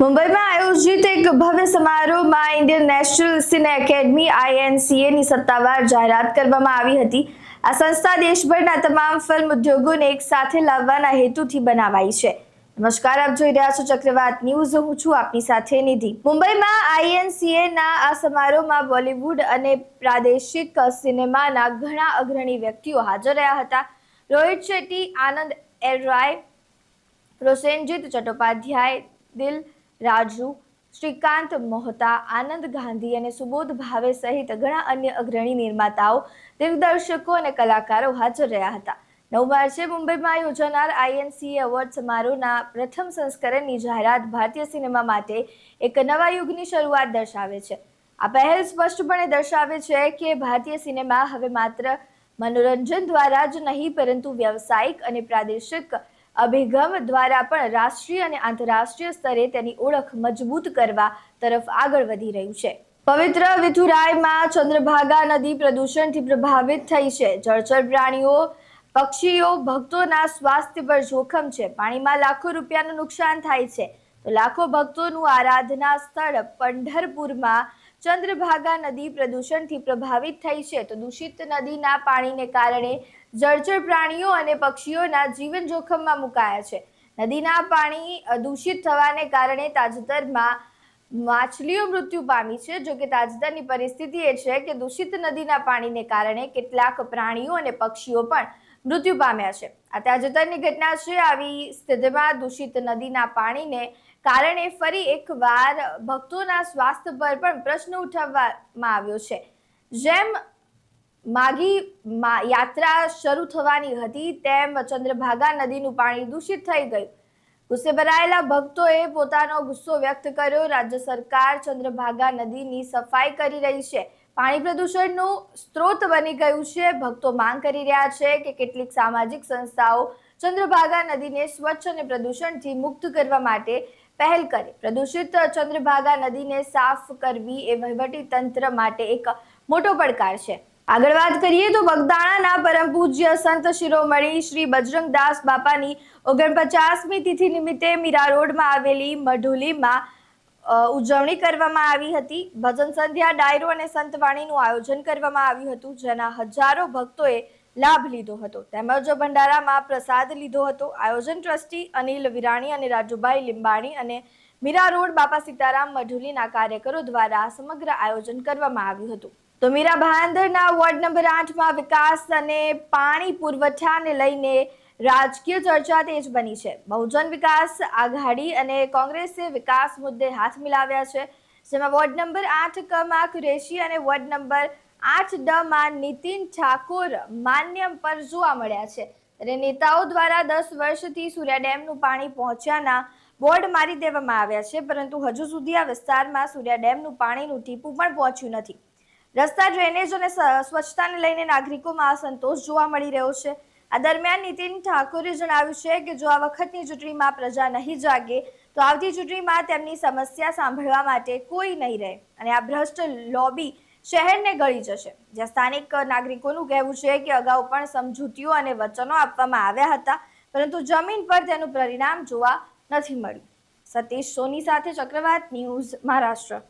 મુંબઈમાં આયોજિત એક ભવ્ય સમારોહમાં Indian National Cine Academy, I N C A ની સત્તાવાર જાહેરાત કરવામાં આવી હતી. આ સંસ્થા દેશભરના તમામ ફિલ્મ ઉદ્યોગોને એક સાથે લાવવાના હેતુથી બનાવાઈ છે. નમસ્કાર, આપ જોઈ રહ્યા છો ચક્રવાત ન્યૂઝ. હું છું આપની સાથે નિધિ. મુંબઈમાં આઈએનસીએ ના આ સમારોહમાં બોલિવૂડ અને પ્રાદેશિક સિનેમાના ઘણા અગ્રણી વ્યક્તિઓ હાજર રહ્યા હતા. રોહિત શેટ્ટી, આનંદ એલરાય પ્રોસેનજીત ચટ્ટોપાધ્યાય, દિલ રાજુ, શ્રીકાંત મોહતા, આનંદ ગાંધી અને સુબોધ ભાવે સહિત ઘણા અન્ય અગ્રણી નિર્માતાઓ, દિગ્દર્શકો અને કલાકારો હાજર રહ્યા હતા. નવ માર્ચે મુંબઈમાં યોજાનાર આઈએનસીએ એવોર્ડ સમારોહના પ્રથમ સંસ્કરણની જાહેરાત ભારતીય સિનેમા માટે એક નવા યુગની શરૂઆત દર્શાવે છે. આ પહેલ સ્પષ્ટપણે દર્શાવે છે કે ભારતીય સિનેમા હવે માત્ર મનોરંજન દ્વારા જ નહીં, પરંતુ વ્યવસાયિક અને પ્રાદેશિક અભિગમ દ્વારા પણ રાષ્ટ્રીય અને આંતરરાષ્ટ્રીય સ્તરે તેની ઓળખ મજબૂત કરવા તરફ આગળ વધી રહ્યું છે. પવિત્ર વિથુરાયમાં ચંદ્રભાગા નદી પ્રદૂષણથી પ્રભાવિત થઈ છે. જળચર પ્રાણીઓ, પક્ષીઓ, ભક્તોના સ્વાસ્થ્ય પર જોખમ છે. પાણીમાં લાખો રૂપિયાનું નુકસાન થાય છે. તો લાખો ભક્તોનું આરાધના સ્થળ પંઢરપુરમાં ચંદ્રભાગા નદી પ્રદૂષણથી પ્રભાવિત થઈ છે. તો દૂષિત નદીના પાણીને કારણે જળચર પ્રાણીઓ અને પક્ષીઓના જીવન જોખમમાં મુકાયા છે. નદીના પાણી દૂષિત થવાને કારણે તાજેતરમાં માછલીઓ મૃત્યુ પામી છે. જો કે તાજેતરની પરિસ્થિતિ એ છે કે દૂષિત નદીના પાણીને કારણે કેટલાક પ્રાણીઓ અને પક્ષીઓ પણ મૃત્યુ પામ્યા છે. આ તાજેતરની ઘટના છે. આવી સ્થિતિમાં દૂષિત નદીના પાણીને કારણે ફરી એકવાર ભક્તોના સ્વાસ્થ્ય પર પણ પ્રશ્ન ઉઠાવવામાં આવ્યો છે. જેમ માગી યાત્રા શરૂ થવાની હતી તેમ ચંદ્રભાગા નદીનું પાણી દૂષિત થઈ ગયું. ગુસ્સે ભરાયેલા ભક્તોએ પોતાનો ગુસ્સો વ્યક્ત કર્યો. રાજ્ય સરકાર ચંદ્રભાગા નદીની સફાઈ કરી રહી છે. પાણી પ્રદૂષણનું સ્ત્રોત બની ગયું છે. ભક્તો માંગ કરી રહ્યા છે કે કેટલીક સામાજિક સંસ્થાઓ ચંદ્રભાગા નદીને સ્વચ્છ અને પ્રદૂષણથી મુક્ત કરવા માટે પહેલ કરે. પ્રદૂષિત ચંદ્રભાગા નદીને સાફ કરવી એ વહીવટી તંત્ર માટે એક મોટો પડકાર છે. આગળ વાત કરીએ તો બગદાણાના પરમ પૂજ્ય સંત શિરોમણી શ્રી બજરંગદાસ બાપાની ઓગણપચાસમી તિથિ નિમિત્તે મીરા રોડમાં આવેલી મઢુલીમાં ઉજવણી કરવામાં આવી હતી. ભજન સંધ્યા, ડાયરો અને સંતવાણીનું આયોજન કરવામાં આવ્યું હતું, જેના હજારો ભક્તોએ લાભ લીધો હતો. તેમજ ભંડારામાં પ્રસાદ લીધો હતો. આયોજન ટ્રસ્ટી અનિલ વિરાણી અને રાજુભાઈ લીંબાણી અને મીરા રોડ બાપા સીતારામ મઢુલીના કાર્યકરો દ્વારા સમગ્ર આયોજન કરવામાં આવ્યું હતું. તો મીરા ભાંદરના વોર્ડ નંબર આઠમાં વિકાસ અને પાણી પુરવઠાને લઈને રાજકીય ચર્ચા તેજ બની છે. બહુજન વિકાસ આઘાડી અને કોંગ્રેસે વિકાસ મુદ્દે હાથ મિલાવ્યા છે, જેમાં વોર્ડ નંબર આઠ ક માં કુરેશી અને વોર્ડ નંબર આઠ ડ માં નીતિન ઠાકોર માન્ય પર જોવા મળ્યા છે. ત્યારે નેતાઓ દ્વારા દસ વર્ષથી સૂર્યા ડેમનું પાણી પહોંચ્યાના બોર્ડ મારી દેવામાં આવ્યા છે, પરંતુ હજુ સુધી આ વિસ્તારમાં સૂર્યા ડેમનું પાણીનું ટીપું પણ પહોંચ્યું નથી. રસ્તા ડ્રેનેજ અને સ્વચ્છતાને લઈને નાગરિકોમાં અસંતોષ જોવા મળી રહ્યો છે. આ દરમિયાન નીતિન ઠાકોરે જણાવ્યું છે કે જો આ વખતની ચૂંટણીમાં પ્રજા નહીં જાગે, તો આવતી ચૂંટણીમાં તેમની સમસ્યા સાંભળવા માટે કોઈ નહીં રહે અને આ ભ્રષ્ટ લોબી શહેરને ગળી જશે. જ્યાં સ્થાનિક નાગરિકોનું કહેવું છે કે અગાઉ પણ સમજૂતીઓ અને વચનો આપવામાં આવ્યા હતા, પરંતુ જમીન પર તેનું પરિણામ જોવા નથી મળ્યું. સતીશ સોની સાથે ચક્રવાત ન્યૂઝ મહારાષ્ટ્ર.